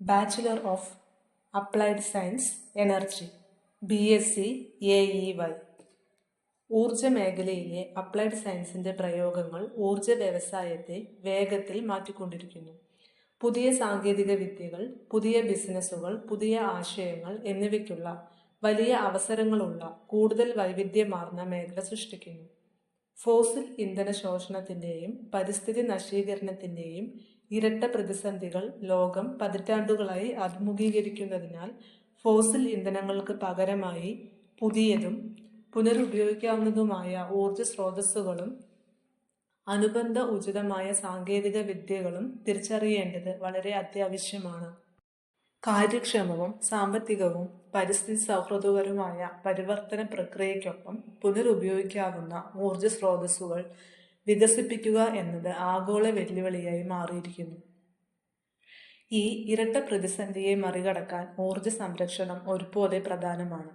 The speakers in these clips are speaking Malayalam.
Bachelor of applied science energy B S C A E Y ഊർജ മേഖലയിലെ അപ്ലൈഡ് സയൻസിന്റെ പ്രയോഗങ്ങൾ ഊർജ വ്യവസായത്തെ വേഗത്തിൽ മാറ്റിക്കൊണ്ടിരിക്കുന്നു. പുതിയ സാങ്കേതിക വിദ്യകൾ പുതിയ ബിസിനസ്സുകൾ പുതിയ ആശയങ്ങൾ എന്നിവയ്ക്കുള്ള വലിയ അവസരങ്ങളുള്ള കൂടുതൽ വൈവിധ്യമാർന്ന മേഖല സൃഷ്ടിക്കുന്നു. ഫോസിൽ ഇന്ധന ശോഷണത്തിന്റെയും പരിസ്ഥിതി നശീകരണത്തിന്റെയും ഇരട്ട പ്രതിസന്ധികൾ ലോകം പതിറ്റാണ്ടുകളായി അഭിമുഖീകരിക്കുന്നതിനാൽ ഫോസിൽ ഇന്ധനങ്ങൾക്ക് പകരമായി പുതിയതും പുനരുപയോഗിക്കാവുന്നതുമായ ഊർജ സ്രോതസ്സുകളും അനുബന്ധ ഉചിതമായ സാങ്കേതിക വിദ്യകളും തിരിച്ചറിയേണ്ടത് വളരെ അത്യാവശ്യമാണ്. കാര്യക്ഷമവും സാമ്പത്തികവും പരിസ്ഥിതി സൗഹൃദപരവുമായ പരിവർത്തന പ്രക്രിയയ്ക്കൊപ്പം പുനരുപയോഗിക്കാവുന്ന ഊർജ സ്രോതസ്സുകൾ വികസിപ്പിക്കുക എന്നത് ആഗോള വെല്ലുവിളിയായി മാറിയിരിക്കുന്നു. ഈ ഇരട്ട പ്രതിസന്ധിയെ മറികടക്കാൻ ഊർജ സംരക്ഷണം ഒരുപോലെ പ്രധാനമാണ്.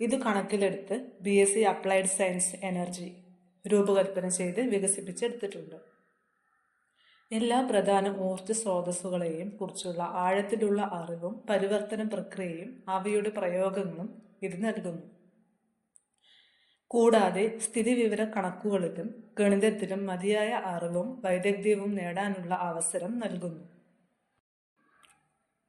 ഇത് കണക്കിലെടുത്ത് B S C applied science energy രൂപകൽപ്പന ചെയ്ത് വികസിപ്പിച്ചെടുത്തിട്ടുണ്ട്. എല്ലാ പ്രധാന ഊർജ സ്രോതസ്സുകളെയും കുറിച്ചുള്ള ആഴത്തിലുള്ള അറിവും പരിവർത്തന പ്രക്രിയയും അവയുടെ പ്രയോഗങ്ങളും ഇത് നൽകുന്നു. കൂടാതെ സ്ഥിതിവിവര കണക്കുകളിലും ഗണിതത്തിലും മതിയായ അറിവും വൈദഗ്ധ്യവും നേടാനുള്ള അവസരം നൽകുന്നു.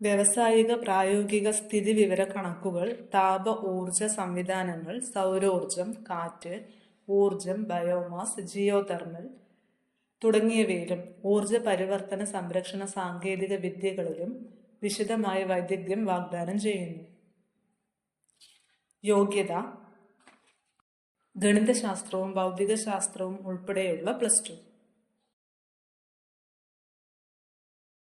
വ്യവസായിക പ്രായോഗിക സ്ഥിതിവിവര കണക്കുകൾ താപ ഊർജ സംവിധാനങ്ങൾ സൗരോർജം കാറ്റ് ഊർജം ബയോമാസ് ജിയോ തെർമൽ തുടങ്ങിയവയിലും ഊർജ പരിവർത്തന സംരക്ഷണ സാങ്കേതിക വിദ്യകളിലും വിശദമായ വൈദഗ്ധ്യം വാഗ്ദാനം ചെയ്യുന്നു. യോഗ്യത ഗണിതശാസ്ത്രവും ഭൗതികശാസ്ത്രവും ഉൾപ്പെടെയുള്ള പ്ലസ് ടു.